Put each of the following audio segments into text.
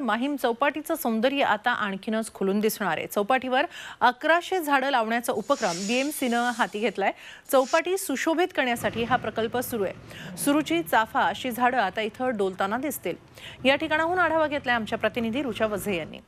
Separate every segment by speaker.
Speaker 1: माहीम चौपाटीचं सौंदर्य आता आणखीनच खुलून दिसणार आहे. चौपाटीवर अकराशे झाडं लावण्याचा उपक्रम बीएमसीनं हाती घेतलाय. चौपाटी सुशोभित करण्यासाठी हा प्रकल्प सुरू आहे. सुरूची चाफा अशी झाडं आता इथं डोलताना दिसतील. या ठिकाणाहून आढावा घेतलाय आमच्या प्रतिनिधी रुचा वझे यांनी.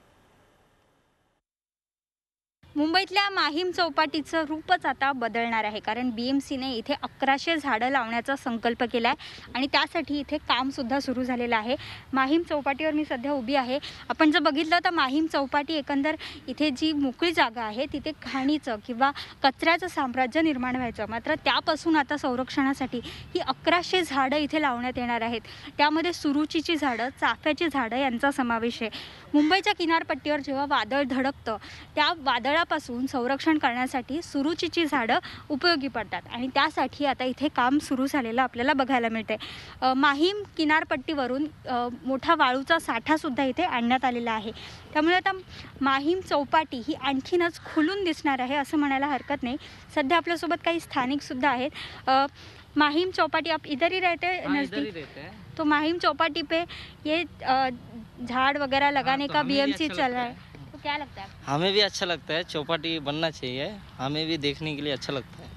Speaker 2: मुंबईतल्या माहीम चौपाटीचं रूपच आता बदलणार आहे. कारण बी एम सीने इथे अकराशे झाडं लावण्याचा संकल्प केला आहे आणि त्यासाठी इथे कामसुद्धा सुरू झालेलं आहे. माहीम चौपाटीवर मी सध्या उभी आहे. आपण जर बघितलं तर माहीम चौपाटी एकंदर इथे जी मोकळी जागा आहे तिथे घाणीचं किंवा कचऱ्याचं साम्राज्य निर्माण व्हायचं. मात्र त्यापासून आता संरक्षणासाठी ही अकराशे झाडं इथे लावण्यात येणार आहेत. त्यामध्ये सुरुचीची झाडं चाफ्याची झाडं यांचा समावेश आहे. मुंबईच्या किनारपट्टीवर जेव्हा वादळ धडकतं त्या वादळा वादळापासून संरक्षण करण्यासाठी सुरुचीची झाडं उपयोगी पडतात. आणि त्यासाठी आता इथे काम सुरू झालेलं आपल्याला बघायला मिळते माहीम किनारपट्टीवरून मोठा वाळूचा साठासुद्धा इथे आणण्यात आलेला आहे. त्यामुळे आता माहीम चौपाटी ही आणखीनच खुलून दिसणार आहे असं म्हणायला हरकत नाही. सध्या आपल्यासोबत काही स्थानिकसुद्धा आहेत. माहीम चौपाटी आप इधर ही रहते हैं
Speaker 3: हाँ, ही हैं।
Speaker 2: तो माहिम चौपाटी पे ये झाड़ वगैरह लगाने
Speaker 3: तो
Speaker 2: का बीएमसी चल रहा
Speaker 3: है।
Speaker 2: क्या लगता है
Speaker 3: हमें भी अच्छा लगता है चौपाटी बनना चाहिए। हमें भी देखने के लिए अच्छा लगता है।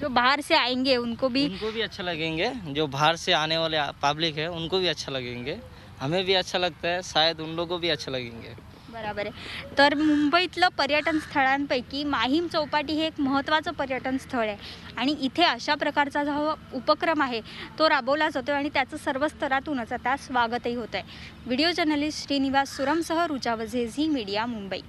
Speaker 2: जो बाहर से आएँगे उनको भी
Speaker 3: उनको भी अच्छा लगेंगे। जो बाहर से आने वाले पब्लिक है उनको भी अच्छा लगेंगे। हमें भी अच्छा लगता है शायद उन लोगों को भी अच्छा लगेंगे।
Speaker 2: बरोबर आहे. तर मुंबईतलं पर्यटन स्थळांपैकी माहीम चौपाटी हे एक महत्त्वाचं पर्यटन स्थळ आहे. आणि इथे अशा प्रकारचा जो उपक्रम आहे तो राबवला जातो आणि त्याचं सर्व स्तरातूनच आता स्वागतही होत आहे व्हिडिओ जर्नलिस्ट श्रीनिवास सुरमसह रुचा वझे झी मीडिया मुंबई.